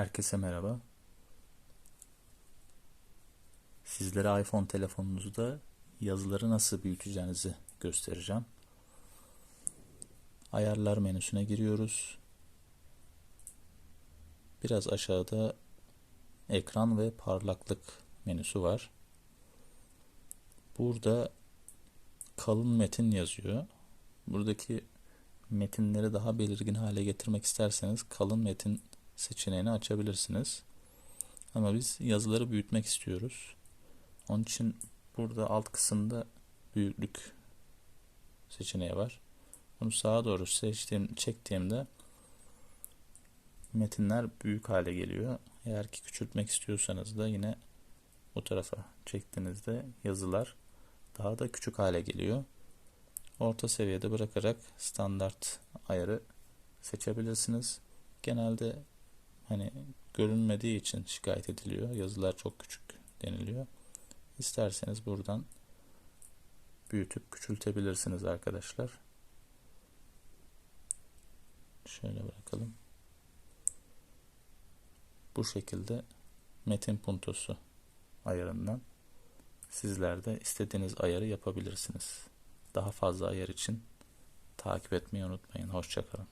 Herkese merhaba. Sizlere iPhone telefonunuzda yazıları nasıl büyüteceğinizi göstereceğim. Ayarlar menüsüne giriyoruz. Biraz aşağıda ekran ve parlaklık menüsü var. Burada kalın metin yazıyor. Buradaki metinleri daha belirgin hale getirmek isterseniz kalın metin seçeneğini açabilirsiniz. Ama biz yazıları büyütmek istiyoruz. Onun için burada alt kısımda büyüklük seçeneği var. Bunu sağa doğru seçtiğim, çektiğimde metinler büyük hale geliyor. Eğer ki küçültmek istiyorsanız da yine bu tarafa çektiğinizde yazılar daha da küçük hale geliyor. Orta seviyede bırakarak standart ayarı seçebilirsiniz. Genelde hani görünmediği için şikayet ediliyor. Yazılar çok küçük deniliyor. İsterseniz buradan büyütüp küçültebilirsiniz arkadaşlar. Şöyle bırakalım. Bu şekilde metin puntosu ayarından sizler de istediğiniz ayarı yapabilirsiniz. Daha fazla ayar için takip etmeyi unutmayın. Hoşçakalın.